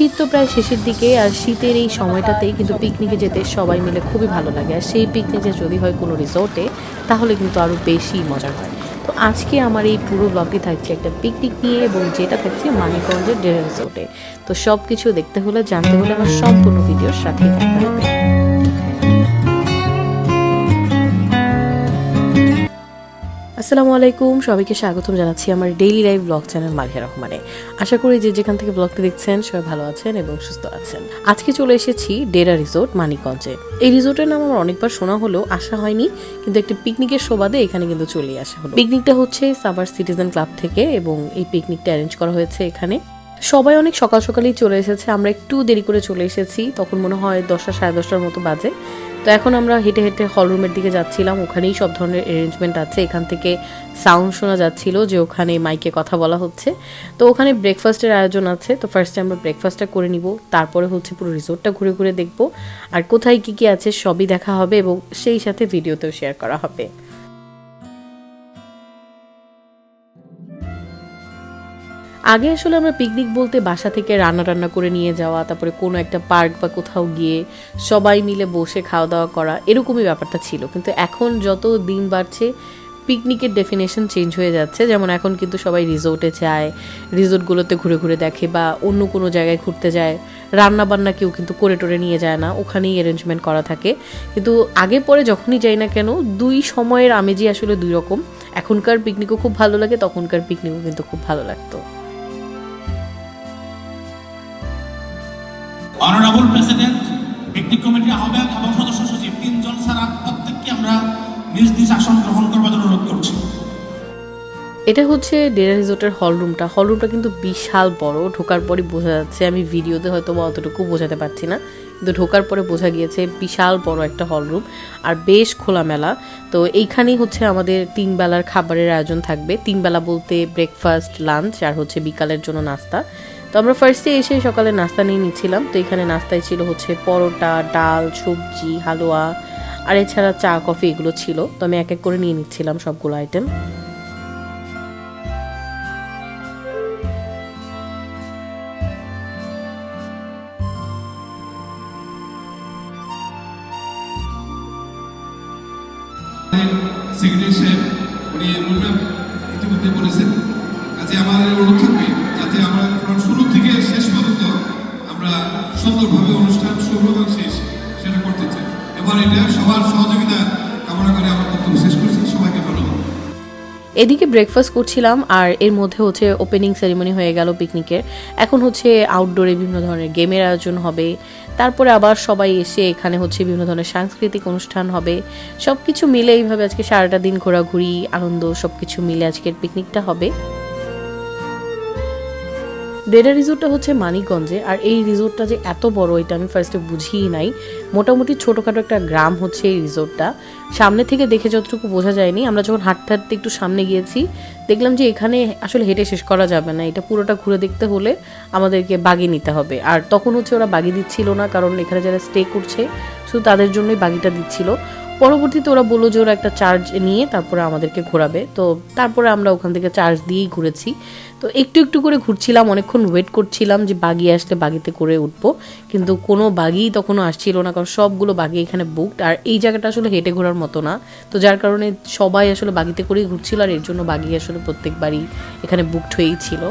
শীত তো প্রায় শেষের দিকে, আর শীতের এই সময়টাতেই কিন্তু পিকনিকে যেতে সবাই মিলে খুবই ভালো লাগে। আর সেই পিকনিকে যদি হয় কোনো রিসোর্টে তাহলে কিন্তু আরও বেশি মজা হয়। তো আজকে আমার এই পুরো ব্লগটি থাকছে একটা পিকনিক নিয়ে, এবং যেটা থাকছে মানিকগঞ্জের ডেরা রিসোর্টে তো সব কিছু দেখতে হলে, জানতে হলে আমার সম্পূর্ণ ভিডিওর সাথেই থাকতে হবে। আসসালামু আলাইকুম, সবাইকে স্বাগতম জানাচ্ছি আমার daily live blog channel Maliha রহমানে। আশা করি যে যেখান থেকে ব্লগটি দেখছেন সবাই ভালো আছেন এবং সুস্থ আছেন। আজকে চলে এসেছি ডেরা রিসোর্ট মানিকগঞ্জে এই রিসোর্টের নাম আমার অনেকবার শোনা হলেও আসা হয়নি, কিন্তু একটি পিকনিকের সোবাদে এখানে কিন্তু চলে আসা হলো। পিকনিকটা হচ্ছে সাভার সিটিজেন ক্লাব থেকে এবং এই পিকনিকটা অ্যারেঞ্জ করা হয়েছে এখানে। সবাই অনেক সকাল সকালেই চলে এসেছে, আমরা একটু দেরি করে চলে এসেছি, তখন মনে হয় দশটা সাড়ে দশটার মতো বাজে। তো এখন আমরা হেঁটে হেঁটে হল রুমের দিকে যাচ্ছিলাম, ওখানেই সব ধরনের অ্যারেঞ্জমেন্ট আছে। এখান থেকে সাউন্ড শোনা যাচ্ছিল যে ওখানে মাইকে কথা বলা হচ্ছে। তো ওখানে ব্রেকফাস্টের আয়োজন আছে, তো ফার্স্টে আমরা ব্রেকফাস্টটা করে নিব, তারপরে হচ্ছে পুরো রিসোর্টটা ঘুরে ঘুরে দেখব। আর কোথায় কি কি আছে সবই দেখা হবে এবং সেই সাথে ভিডিওতেও শেয়ার করা হবে। আগে আসলে আমরা পিকনিক বলতে বাসা থেকে রান্না টান্না করে নিয়ে যাওয়া, তারপরে কোনো একটা পার্ক বা কোথাও গিয়ে সবাই মিলে বসে খাওয়া দাওয়া করা, এরকমই ব্যাপারটা ছিল। কিন্তু এখন যত দিন বাড়ছে পিকনিকের ডেফিনেশন চেঞ্জ হয়ে যাচ্ছে। যেমন এখন কিন্তু সবাই রিসোর্টে যায় রিসোর্টগুলোতে ঘুরে ঘুরে দেখে বা অন্য কোনো জায়গায় ঘুরতে যায়। রান্না বান্না কেউ কিন্তু করে টোরে নিয়ে যায় না, ওখানেই অ্যারেঞ্জমেন্ট করা থাকে। কিন্তু আগে পরে যখনই যাই না কেন, দুই সময়ের আমেজি আসলে দুই রকম। এখনকার পিকনিকও খুব ভালো লাগে, তখনকার পিকনিকও কিন্তু খুব ভালো লাগতো। অনারেবল প্রেসিডেন্ট পিকনিক কমিটির আহ্বায়ক এবং সদস্য সচিব, তিনজন ছাড়া প্রত্যেককে আমরা নিজ নিজ আসন গ্রহণ করবার জন্য অনুরোধ করছি। এটা হচ্ছে ডেরা রিসোর্টের হল রুমটা হল রুমটা কিন্তু বিশাল বড়। ঢোকার পরে বোঝা যাচ্ছে। আমি ভিডিওতে হয়তো বা অতটুকু বোঝাতে পারছি না। কিন্তু ঢোকার পরে বোঝা গিয়েছে, বিশাল বড় একটা হল রুম আর বেশ খোলামেলা। তো এইখানেই হচ্ছে আমাদের তিন বেলার খাবারের আয়োজন থাকবে। তিন বেলা বলতে ব্রেকফাস্ট লাঞ্চ আর হচ্ছে বিকালের জন্য নাস্তা। তো আমরা ফার্স্টে এসে সকালে নাস্তা নিয়ে নিচ্ছিলাম। তো এখানে নাস্তায় ছিল হচ্ছে পরোটা, ডাল, সবজি, হালুয়া, আর এছাড়া চা, কফি এগুলো ছিল। তো আমি এক এক করে নিয়ে নিচ্ছিলাম সবগুলো আইটেম সাহেব উনি রুলটা ইতিমধ্যে বলেছেন। কাজে আমাদের অনুরোধ থাকবে। আমরা শুরু থেকে শেষ পর্যন্ত আমরা সুন্দরভাবে অনুষ্ঠান শেষ সেটা করতে চাই। এবং এটা সবার সহযোগিতা কামনা করে করছি। সবাইকে ধন্যবাদ। এদিকে ব্রেকফাস্ট করছিলাম আর এর মধ্যে হচ্ছে ওপেনিং সেরিমনি হয়ে গেল পিকনিকের এখন হচ্ছে আউটডোরে বিভিন্ন ধরনের গেমের আয়োজন হবে। তারপরে আবার সবাই এসে এখানে হচ্ছে বিভিন্ন ধরনের সাংস্কৃতিক অনুষ্ঠান হবে। সব কিছু মিলে এইভাবে আজকে সারাটা দিন ঘোরাঘুরি, আনন্দ সব কিছু মিলে আজকের পিকনিকটা হবে। ডেরা রিসোর্টটা হচ্ছে মানিকগঞ্জে, আর এই রিসোর্টটা যে এত বড় এটা আমি ফার্স্টে বুঝিই নাই। মোটামুটি ছোটোখাটো একটা গ্রাম হচ্ছে এই রিসোর্টটা। সামনে থেকে দেখে যতটুকু বোঝা যায়নি, আমরা যখন হাঁটতে হাঁটতে একটু সামনে গিয়েছি, দেখলাম যে এখানে আসলে হেঁটে শেষ করা যাবে না। এটা পুরোটা ঘুরে দেখতে হলে আমাদেরকে বাগি নিতে হবে। আর তখন হচ্ছে ওরা বাগি দিচ্ছিল না, কারণ এখানে যারা স্টে করছে, শুধু তাদের জন্যই বাগিটা দিচ্ছিল। পরবর্তীতে ওরা বলল যে ওরা একটা চার্জ নিয়ে তারপরে আমাদেরকে ঘোরাবে। তো তারপরে আমরা ওখান থেকে চার্জ দিয়েই ঘুরেছি। তো একটু একটু করে ঘুরছিলাম, অনেকক্ষণ ওয়েট করছিলাম যে বাগি আসলে বাগিতে করে উঠবো। কিন্তু কোনো বাগি তখনও আসছিল না, কারণ সবগুলো বাগি এখানে বুকড আর এই জায়গাটা আসলে হেঁটে ঘোরার মতো না। তো যার কারণে সবাই আসলে বাগিতে করেই ঘুরছিল, আর এর জন্য বাগি আসলে প্রত্যেকবারই এখানে বুকড হয়েই ছিল।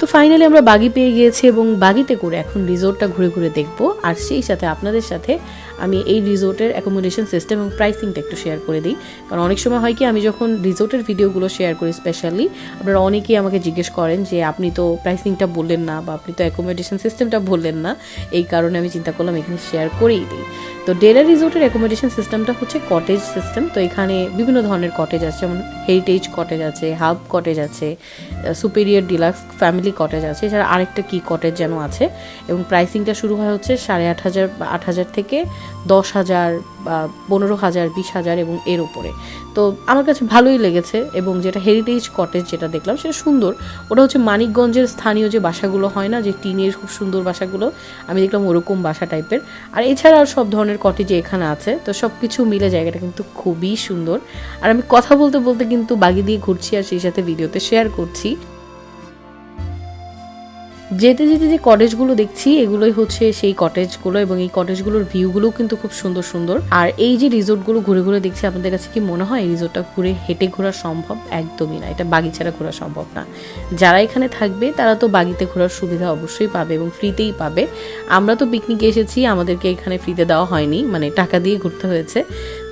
তো ফাইনালি আমরা বাগি পেয়ে গিয়েছি এবং বাগিতে করে এখন রিসোর্টটা ঘুরে ঘুরে দেখব। আর সেই সাথে আপনাদের সাথে আমি এই রিসোর্টের অ্যাকোমোডেশন সিস্টেম এবং প্রাইসিংটা একটু শেয়ার করে দিই। কারণ অনেক সময় হয় কি, আমি যখন রিসোর্টের ভিডিওগুলো শেয়ার করি স্পেশালি আপনারা অনেকেই আমাকে জিজ্ঞেস করেন যে, আপনি তো প্রাইসিংটা বললেন না বা আপনি তো অ্যাকোমোডেশন সিস্টেমটা বললেন না। এই কারণে আমি চিন্তা করলাম এখানে শেয়ার করেই দিই। তো ডেরা রিসোর্টের অ্যাকোমোডেশন সিস্টেমটা হচ্ছে কটেজ সিস্টেম তো এখানে বিভিন্ন ধরনের কটেজ আছে, যেমন হেরিটেজ কটেজ আছে হাব কটেজ আছে সুপেরিয়র ডিলাক্স ফ্যামিলি কটেজ আছে, এছাড়া আরেকটা কি কটেজ যেন আছে। এবং প্রাইসিংটা শুরু হয় হচ্ছে সাড়ে আট হাজার আট হাজার থেকে দশ হাজার পনেরো হাজার, বিশ হাজার এবং এর উপরে। তো আমার কাছে ভালোই লেগেছে এবং যেটা হেরিটেজ কটেজ যেটা দেখলাম সেটা সুন্দর। ওটা হচ্ছে মানিকগঞ্জের স্থানীয় যে বাসাগুলো হয় না, যে টিনের খুব সুন্দর বাসাগুলো, আমি দেখলাম ওরকম বাসা টাইপের আর এছাড়া সব ধরনের কটেজ এখানে আছে, তো সব কিছু মিলে জায়গাটা কিন্তু খুবই সুন্দর। আর আমি কথা বলতে বলতে কিন্তু বাগি দিয়ে ঘুরছি আর সেই সাথে ভিডিওতে শেয়ার করছি। যেতে যেতে যে কটেজগুলো দেখছি, এগুলোই হচ্ছে সেই কটেজগুলো এবং এই কটেজগুলোর ভিউগুলো কিন্তু খুব সুন্দর সুন্দর। আর এই যে রিসোর্টগুলো ঘুরে ঘুরে দেখছি, আপনাদের কাছে কি মনে হয় এই রিসোর্টটা ঘুরে হেঁটে ঘোরা সম্ভব? একদমই না, এটা বাগি ছাড়া ঘোরা সম্ভব না। যারা এখানে থাকবে, তারা তো বাগিতে ঘোরার সুবিধা অবশ্যই পাবে এবং ফ্রিতেই পাবে। আমরা তো পিকনিকে এসেছি, আমাদেরকে এখানে ফ্রিতে দেওয়া হয়নি মানে টাকা দিয়ে ঘুরতে হয়েছে।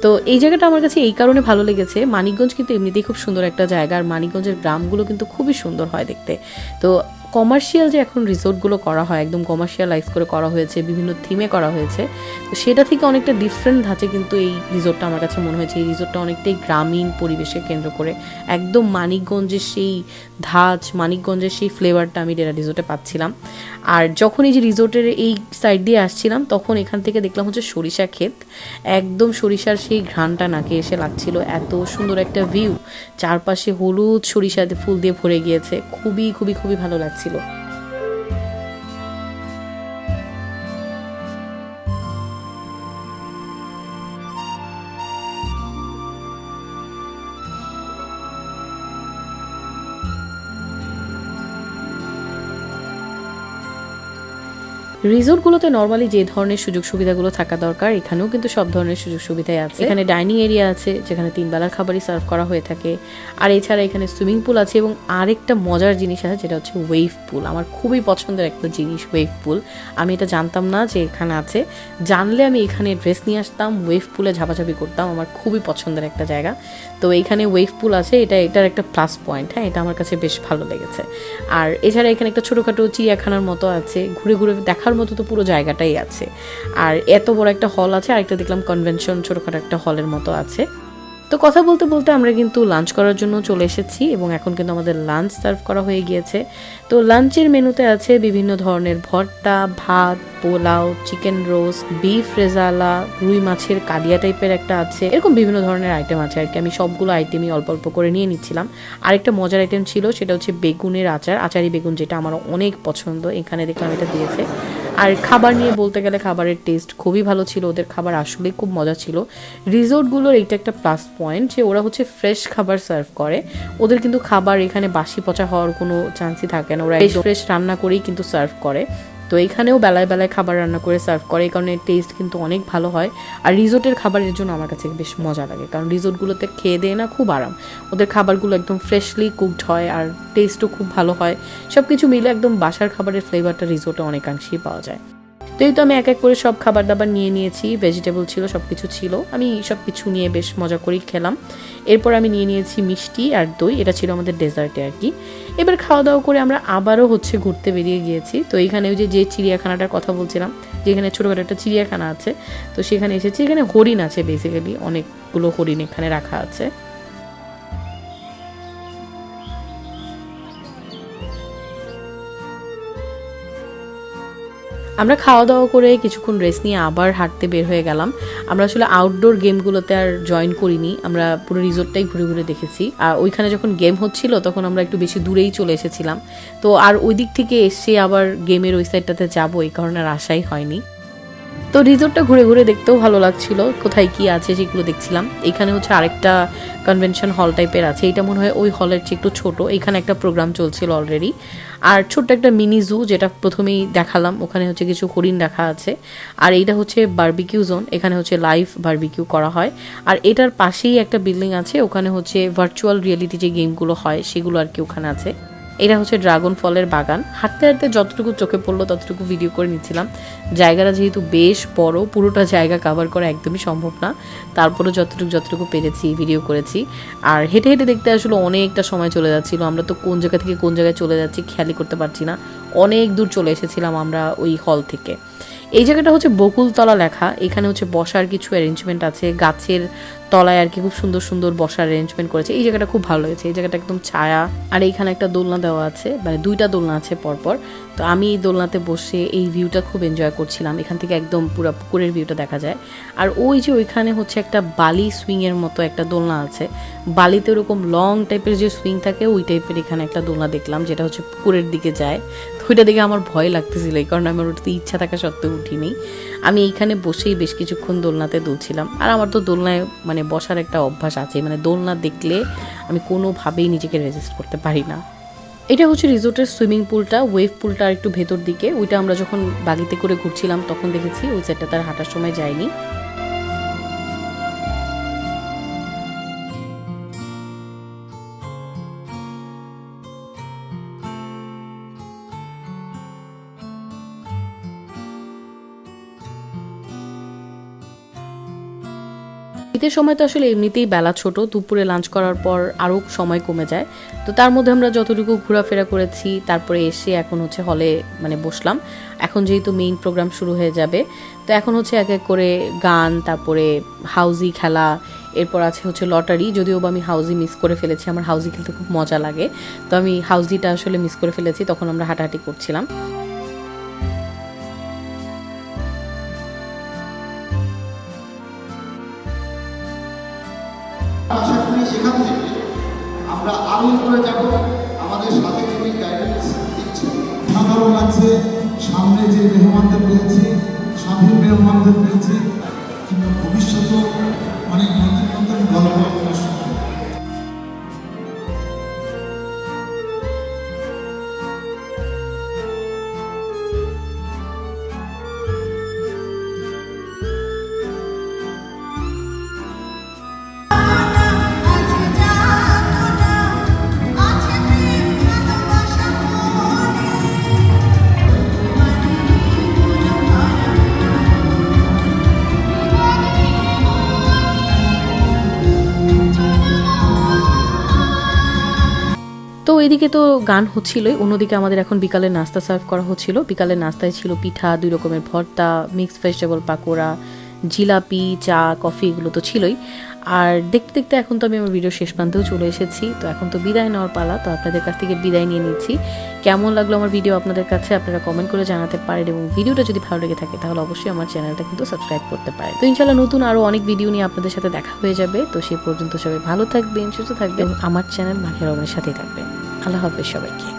তো এই জায়গাটা আমার কাছে এই কারণে ভালো লেগেছে। মানিকগঞ্জ কিন্তু এমনিতেই খুব সুন্দর একটা জায়গা, আর মানিকগঞ্জের গ্রামগুলো কিন্তু খুবই সুন্দর হয় দেখতে। তো কমার্শিয়াল যে এখন রিসোর্টগুলো করা হয়, একদম কমার্শিয়ালাইজ করে করা হয়েছে, বিভিন্ন থিমে করা হয়েছে, তো সেটা থেকে অনেকটা ডিফারেন্ট ধাঁচে কিন্তু এই রিসোর্টটা আমার কাছে মনে হয়েছে। এই রিসোর্টটা অনেকটাই গ্রামীণ পরিবেশকে কেন্দ্র করে, একদম মানিকগঞ্জের সেই ধাঁচ, মানিকগঞ্জের সেই ফ্লেভারটা আমি ডেরা রিসোর্টে পাচ্ছিলাম। আর যখন এই যে রিসোর্টের এই সাইড দিয়ে আসছিলাম, তখন এখান থেকে দেখলাম হচ্ছে সরিষা ক্ষেত। একদম সরিষার সেই ঘ্রাণটা নাকে এসে লাগছিল, এত সুন্দর একটা ভিউ চারপাশে হলুদ সরিষা ফুল দিয়ে ভরে গিয়েছে, খুবই খুবই খুবই ভালো লাগছিল রিসোর্টগুলোতে নর্মালি যে ধরনের সুযোগ সুবিধাগুলো থাকা দরকার, এখানেও কিন্তু সব ধরনের সুযোগ সুবিধাই আছে। এখানে ডাইনিং এরিয়া আছে, যেখানে তিন বেলার খাবারই সার্ভ করা হয়ে থাকে। আর এছাড়া এখানে সুইমিং পুল আছে এবং আরেকটা মজার জিনিস আছে, যেটা হচ্ছে ওয়েভ পুল আমার খুবই পছন্দের একটা জিনিস ওয়েভ পুল আমি এটা জানতাম না যে এখানে আছে। জানলে আমি এখানে ড্রেস নিয়ে আসতাম ওয়েভ পুলে ঝাপাঝাপি করতাম। আমার খুবই পছন্দের একটা জায়গা। তো এইখানে ওয়েভ পুল আছে, এটা এটার একটা প্লাস পয়েন্ট হ্যাঁ? এটা আমার কাছে বেশ ভালো লেগেছে। আর এছাড়া এখানে একটা ছোটোখাটো চিড়িয়াখানার মতো আছে। ঘুরে ঘুরে দেখার মতো তো পুরো জায়গাটাই আছে। আর এত বড় একটা হল আছে, আরেকটা দেখলাম কনভেনশন ছোটোখাটো একটা হলের মতো আছে। তো কথা বলতে বলতে আমরা কিন্তু লাঞ্চ করার জন্য চলে এসেছি এবং এখন কিন্তু আমাদের লাঞ্চ সার্ভ করা হয়ে গিয়েছে। তো লাঞ্চের মেনুতে আছে বিভিন্ন ধরনের ভর্তা, ভাত, পোলাও চিকেন রোস্ট বিফ রেজালা রুই মাছের কালিয়া টাইপের একটা আছে। এরকম বিভিন্ন ধরনের আইটেম আছে আর কি। আমি সবগুলো আইটেমই অল্প অল্প করে নিয়ে নিচ্ছিলাম। আরেকটা মজার আইটেম ছিল, সেটা হচ্ছে বেগুনের আচার, আচারি বেগুন যেটা আমার অনেক পছন্দ, এখানে দেখলাম এটা দিয়েছে। আর খাবার নিয়ে বলতে গেলে খাবারের টেস্ট খুবই ভালো ছিল, ওদের খাবার আসলে খুব মজা ছিল। রিসোর্টগুলোর এইটা একটা প্লাস পয়েন্ট যে ওরা হচ্ছে ফ্রেশ খাবার সার্ভ করে। ওদের কিন্তু খাবার এখানে বাসি পচা হওয়ার কোনো চান্সই থাকে না, ওরা ফ্রেশ রান্না করেই কিন্তু সার্ভ করে। তো এখানেও বেলায় বেলায় খাবার রান্না করে সার্ভ করে, এই কারণে টেস্ট কিন্তু অনেক ভালো হয়। আর রিসোর্টের খাবারের জন্য আমার কাছে বেশ মজা লাগে, কারণ রিসোর্টগুলোতে খেয়ে দেয় না খুব আরাম। ওদের খাবারগুলো একদম ফ্রেশলি কুকড হয় আর টেস্টও খুব ভালো হয়। সব কিছু মিলে একদম বাসার খাবারের ফ্লেভারটা রিসোর্টে অনেকাংশেই পাওয়া যায়। তো এই তো আমি এক এক করে সব খাবার দাবার নিয়ে নিয়েছি ভেজিটেবল ছিল সব কিছু ছিল, আমি সব কিছু নিয়ে বেশ মজা করেই খেলাম। এরপর আমি নিয়ে নিয়েছি মিষ্টি আর দই, এটা ছিল আমাদের ডেজার্টে আর কি। এবার খাওয়া দাওয়া করে আমরা আবারও হচ্ছে ঘুরতে বেরিয়ে গিয়েছি। তো এখানে ওই যে যে চিড়িয়াখানাটার কথা বলছিলাম, যেখানে ছোটোখাটো একটা চিড়িয়াখানা আছে, তো সেখানে এসেছি। এখানে হরিণ আছে বেসিক্যালি অনেকগুলো হরিণ এখানে রাখা আছে। আমরা খাওয়া দাওয়া করে কিছুক্ষণ রেস্ট নিয়ে আবার হাঁটতে বের হয়ে গেলাম। আমরা আসলে আউটডোর গেমগুলোতে আর জয়েন করিনি। আমরা পুরো রিসোর্টটাই ঘুরে ঘুরে দেখেছি। আর ওইখানে যখন গেম হচ্ছিল, তখন আমরা একটু বেশি দূরেই চলে এসেছিলাম। তো আর ওই দিক থেকে এসে আবার গেমের ওই সাইডটাতে যাব, এই কারণে আর আশাই হয়নি। তো রিসোর্টটা ঘুরে ঘুরে দেখতেও ভালো লাগছিল। কোথায় কি আছে সেগুলো দেখছিলাম। এখানে হচ্ছে আরেকটা কনভেনশন হল টাইপের আছে। এটা মনে হয় ওই হলের চেয়ে একটু ছোট। এখানে একটা প্রোগ্রাম চলছিল অলরেডি আর ছোট্ট একটা মিনি জু যেটা প্রথমেই দেখালাম। ওখানে হচ্ছে কিছু হরিণ রাখা আছে। আর এইটা হচ্ছে বার্বিকিউ জোন এখানে হচ্ছে লাইভ বার্বিকিউ করা হয়। আর এটার পাশেই একটা বিল্ডিং আছে। ওখানে হচ্ছে ভার্চুয়াল রিয়েলিটি যে গেমগুলো হয়, সেগুলো আর কি ওখানে আছে। এটা হচ্ছে ড্রাগন ফলের বাগান। হাঁটতে হাঁটতে যতটুকু চোখে পড়ল, ততটুকু ভিডিও করে নিচ্ছিলাম। জায়গাটা যেহেতু বেশ বড়, পুরোটা জায়গা কাভার করা একদমই সম্ভব না। তারপরে যতটুকু যতটুকু পেরেছি ভিডিও করেছি। আর হেঁটে হেঁটে দেখতে আসলে অনেকটা সময় চলে যাচ্ছিল। আমরা তো কোন জায়গা থেকে কোন জায়গায় চলে যাচ্ছি খেয়ালি করতে পারছি না। অনেক দূর চলে এসেছিলাম আমরা ওই হল থেকে। এই জায়গাটা হচ্ছে বকুলতলা লেখা। এখানে হচ্ছে বসার কিছু অ্যারেঞ্জমেন্ট আছে। গাছের তলায় আর কি খুব সুন্দর সুন্দর বসার অ্যারেঞ্জমেন্ট করেছে। এই জায়গাটা খুব ভালো হয়েছে। এই জায়গাটা একদম ছায়া। আর এইখানে একটা দোলনা দেওয়া আছে। মানে দুইটা দোলনা আছে পরপর। তো আমি এই দোলনাতে বসে এই ভিউটা খুব এনজয় করছিলাম। এখান থেকে একদম পুরো পুকুরের ভিউটা দেখা যায়। আর ওই যে ওইখানে হচ্ছে একটা বালি সুইংয়ের মতো একটা দোলনা আছে। বালিতে ওরকম লং টাইপের যে সুইং থাকে, ওই টাইপের এখানে একটা দোলনা দেখলাম, যেটা হচ্ছে পুকুরের দিকে যায়। ওইটা দেখে আমার ভয় লাগতেছিল, এই কারণে আমার উঠতে ইচ্ছা থাকা সত্ত্বেও উঠিনি। আমি এইখানে বসেই বেশ কিছুক্ষণ দোলনাতে দুলছিলাম। আর আমার তো দোলনায় মানে বসার একটা অভ্যাস আছে মানে দোলনা দেখলে আমি কোনোভাবেই নিজেকে রেজিস্ট করতে পারি না। এটা হচ্ছে রিসোর্টের সুইমিং পুলটা, ওয়েভ পুলটা আর একটু ভেতর দিকে। ওইটা আমরা যখন বাগিতে করে ঘুরছিলাম, তখন দেখেছি ওই সাইডটা তার হাঁটার সময় যায়নি। শীতের সময় তো আসলে এমনিতেই বেলা ছোট, দুপুরে লাঞ্চ করার পর আরও সময় কমে যায়। তো তার মধ্যে আমরা যতটুকু ঘোরাফেরা করেছি, তারপরে এসে এখন হচ্ছে হলে মানে বসলাম। এখন যেহেতু মেইন প্রোগ্রাম শুরু হয়ে যাবে, তো এখন হচ্ছে এক এক করে গান, তারপরে হাউজি খেলা, এরপর আছে হচ্ছে লটারি যদিও বা আমি হাউজি মিস করে ফেলেছি, আমার হাউজি খেলতে খুব মজা লাগে। তো আমি হাউজিটা আসলে মিস করে ফেলেছি, তখন আমরা হাঁটাহাঁটি করছিলাম। সামনে যে মেহমানদের পেয়েছি স্বাধীন মেহমানদের পেয়েছি কিংবা ভবিষ্যতেও অনেক নতুন নতুন গল্প এদিকে তো গান হচ্ছিলই, অন্যদিকে আমাদের এখন বিকালে নাস্তা সার্ভ করা হচ্ছিল। বিকালের নাস্তায় ছিল পিঠা, দুই রকমের ভর্তা মিক্সড ভেজিটেবল পাকোড়া, জিলাপি, চা, কফি, এগুলো তো ছিলই। আর দেখতে দেখতে এখন তো আমি আমার ভিডিও শেষ প্রান্তেও চলে এসেছি। তো এখন তো বিদায় নেওয়ার পালা, তো আপনাদের কাছ থেকে বিদায় নিয়ে নিচ্ছি। কেমন লাগল আমার ভিডিও আপনাদের কাছে? আপনারা কমেন্ট করে জানাতে পারেন এবং ভিডিওটা যদি ভালো লেগে থাকে, তাহলে অবশ্যই আমার চ্যানেলটা কিন্তু সাবস্ক্রাইব করতে পারেন। তো ইনশাল্লাহ নতুন আরও অনেক ভিডিও নিয়ে আপনাদের সাথে দেখা হয়ে যাবে। তো সেই পর্যন্ত সবাই ভালো থাকবেন, সুস্থ থাকবেন আমার চ্যানেল মাখের রমের সাথেই থাকবেন। আল্লাহ হাফেজ সবাইকে।